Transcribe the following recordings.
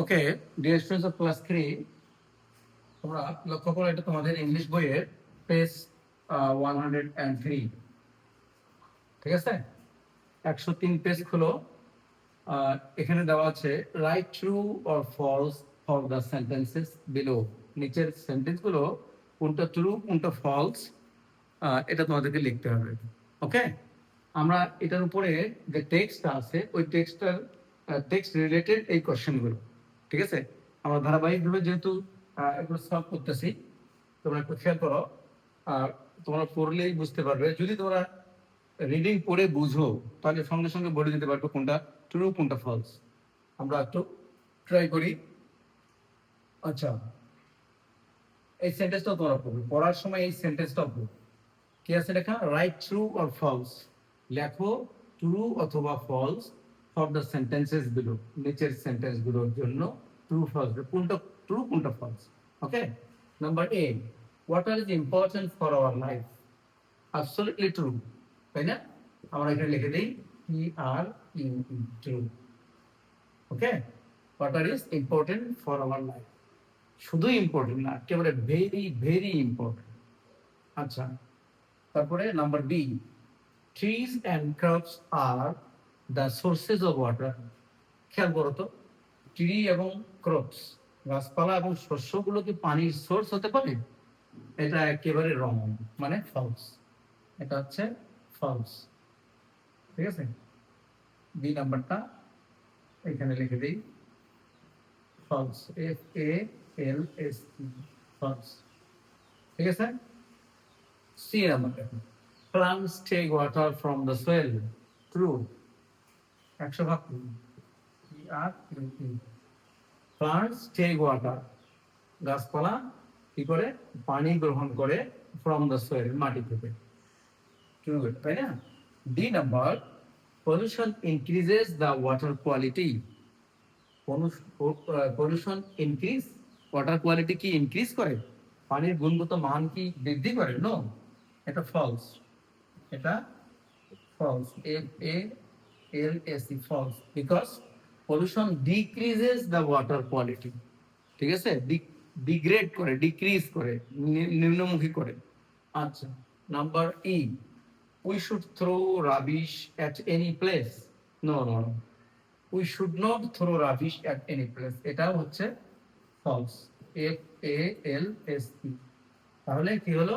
Okay dear students of class three তোমরা লক্ষ্য করো, এটা তোমাদের ইংলিশ বইয়ের page one hundred and three ঠিক আছে? একশো তিন পেজ খুলো। এখানে দেওয়া আছে right true or false for the sentences below নিচের সেন্টেন্সগুলো কোনটা ট্রু কোনটা ফলস এটা তোমাদেরকে লিখতে হবে। ওকে? আমরা এটার উপরে যে টেক্সটটা আছে, ওই টেক্সটটার টেক্সট রিলেটেড এই কোশ্চেনগুলো ঠিক আছে? আমরা ধারাবাহিকভাবে যেহেতু এগুলো সলভ করতেছি, তোমরা একটু খেয়াল করো। আর তোমরা পড়লেই বুঝতে পারবে। যদি তোমরা রিডিং পড়ে বুঝো, তাহলে সঙ্গে সঙ্গে বলে দিতে পারবে কোনটা ট্রু কোনটা ফলস আমরা একটু ট্রাই করি। আচ্ছা এই সেন্টেন্সটাও তোমরা পড়বে। পড়ার সময় এই সেন্টেন্সটাও পড়বে। কি আছে লেখা? রাইট ট্রু অর ফলস লেখো ট্রু অথবা false for the sentences below নিচের সেন্টেন্সগুলোর জন্য ট্রু ফলস কোনটা ট্রু কোনটা false okay number A what are is important for our life absolutely true তাই না? আমরা এখানে লিখে দিই E R U true okay what are is important for our life শুধু ইম্পর্টেন্ট না, একেবারে ভেরি ভেরি ইম্পর্টেন্ট আচ্ছা তারপরে number B trees and crops are the sources of water খেয়াল করো তো ট্রি এবং ক্রপস গাছপালা এবং শস্যগুলো কি পানির সোর্স হতে পারে? এটা একেবারে রং মানে ফলস এটা হচ্ছে ফলস ঠিক আছে? বি নাম্বারটা এখানে লিখে দিই। False F A L S false ঠিক আছে? সি নাম্বার দেখুন plants take water from the soil true একশো ভাগ আর প্লান্টস টেক ওয়াটার গাছপালা, কি করে? পানি গ্রহণ করে ফ্রম দ্য সোয়েল মাটি থেকে। তাই না? D number pollution increases the water quality pollution increase water quality কি ইনক্রিজ করে? পানির গুণগত মান কি বৃদ্ধি করে? নো এটা ফলস এটা false A E false because pollution decreases the water quality ঠিক আছে? ডিগ্রেড করে ডিক্রিজ করে নিম্নমুখী করে। আচ্ছা number E we should throw rubbish at any place no no no we should not throw rubbish at any place এটা হচ্ছে false F A L S E তাহলে কি হলো?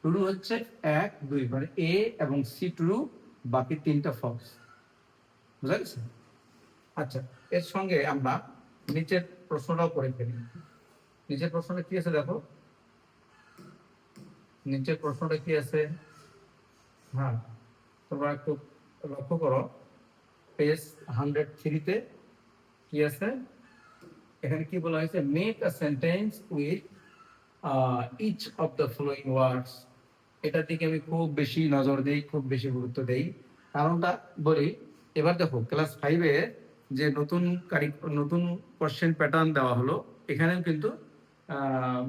ট্রু হচ্ছে এক, দুই মানে এ এবং সি ট্রু বাকি তিনটা ফলস বুঝা আচ্ছা এর সঙ্গে আমরা নিচের প্রশ্নটাও করে ফেলি। নিচের প্রশ্নটা কি আছে দেখো? নিচের প্রশ্নটা কি আছে? হ্যাঁ তোমরা একটু লক্ষ্য করো। পেজ হান্ড্রেড থ্রিতে কি আছে? এখানে কি বলা হয়েছে? Make a sentence with each of the following words এটার দিকে আমি খুব বেশি নজর দেই, খুব বেশি গুরুত্ব দেই। কারণটা বলি এবার দেখো ক্লাস ফাইভে যে নতুন কারি নতুন কোশ্চেন প্যাটার্ন দেওয়া হলো, এখানেও কিন্তু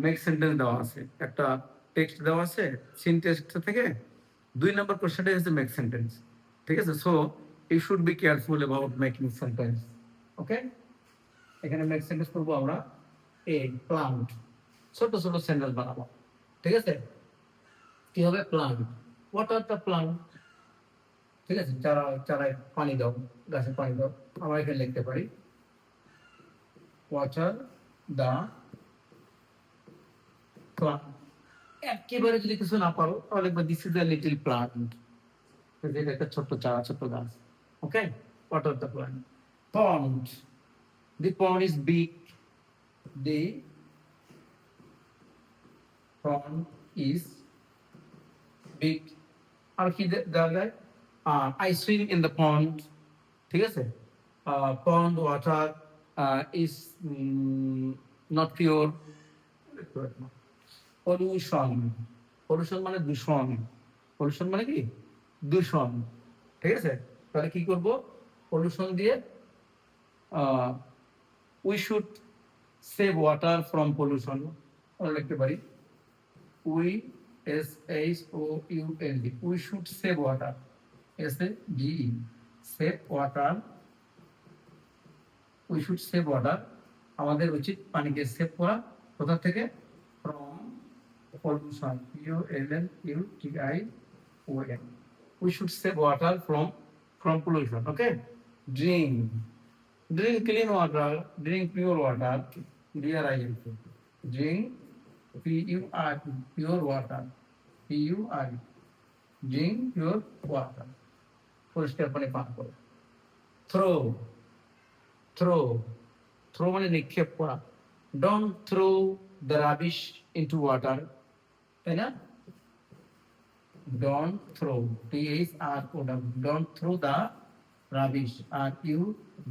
মেক সেন্টেন্স দেওয়া আছে। একটা টেক্সট দেওয়া আছে সিন টেক্সট থেকে দুই নম্বর কোশ্চেনটা হচ্ছে মেক সেন্টেন্স ঠিক আছে? So you should be careful about making sentence okay এখানে মেক সেন্টেন্স করব আমরা এ প্লান্ট ছোট ছোট সেন্টেন্স বানাবো, ঠিক আছে? কি হবে? Plant what water the plant ঠিক আছে? চারা, চারায় পানি দাও, গাছে পানি দাও আমরা এখানে লিখতে পারি। ওয়াটার দা প্লান্ট একেবারে যদি কিছু না পারো, তাহলে this is the little plant যেটা একটা ছোট্ট চারা, ছোট্ট গাছ। Okay water the plant pond the pond is big the pond is big আর কি যায়? I swim in the pond ঠিক আছে? Pond water is not pure pollution pollution মানে দূষণ। পলিউশন মানে কি? দূষণ। ঠিক আছে? তাহলে কি করব? পলিউশন দিয়ে we should save water from pollution আমরা লিখতে পারি। We S H O U L D we should save water D E save water. We should save আমাদের উচিত পানিকে সেভ করা। কোথা থেকে? From pollution U L L U T I O N we should save water from from pollution okay drink drink clean water drink pure water dear I L drink P U R pure water P U R drink pure water পরিষ্কার পানি পান করো। Throw throw throw মানে নিক্ষেপ করা। Don't throw the rubbish into water তাই না? Don't throw T H R O throw the rubbish R U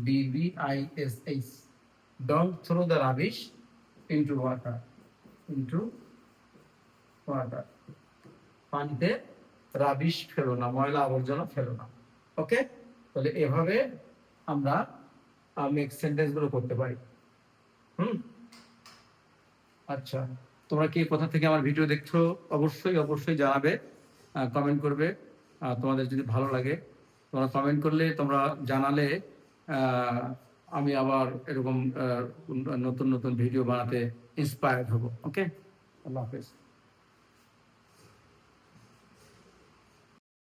B B I S H don't throw the rubbish into water into water পানিতে rubbish ফেলো না, ময়লা আবর্জনা ফেলো না। ওকে? তাহলে এভাবে আমরা মেক সেন্টেন্সগুলো করতে পারি। হুম? আচ্ছা তোমরা কি কোথা থেকে আমার ভিডিও দেখছ? অবশ্যই অবশ্যই জানাবে কমেন্ট করবে তোমাদের যদি ভালো লাগে। তোমরা কমেন্ট করলে, তোমরা জানালে আমি আবার এরকম নতুন নতুন ভিডিও বানাতে ইন্সপায়ার্ড হব। ওকে? আল্লাহ হাফেজ।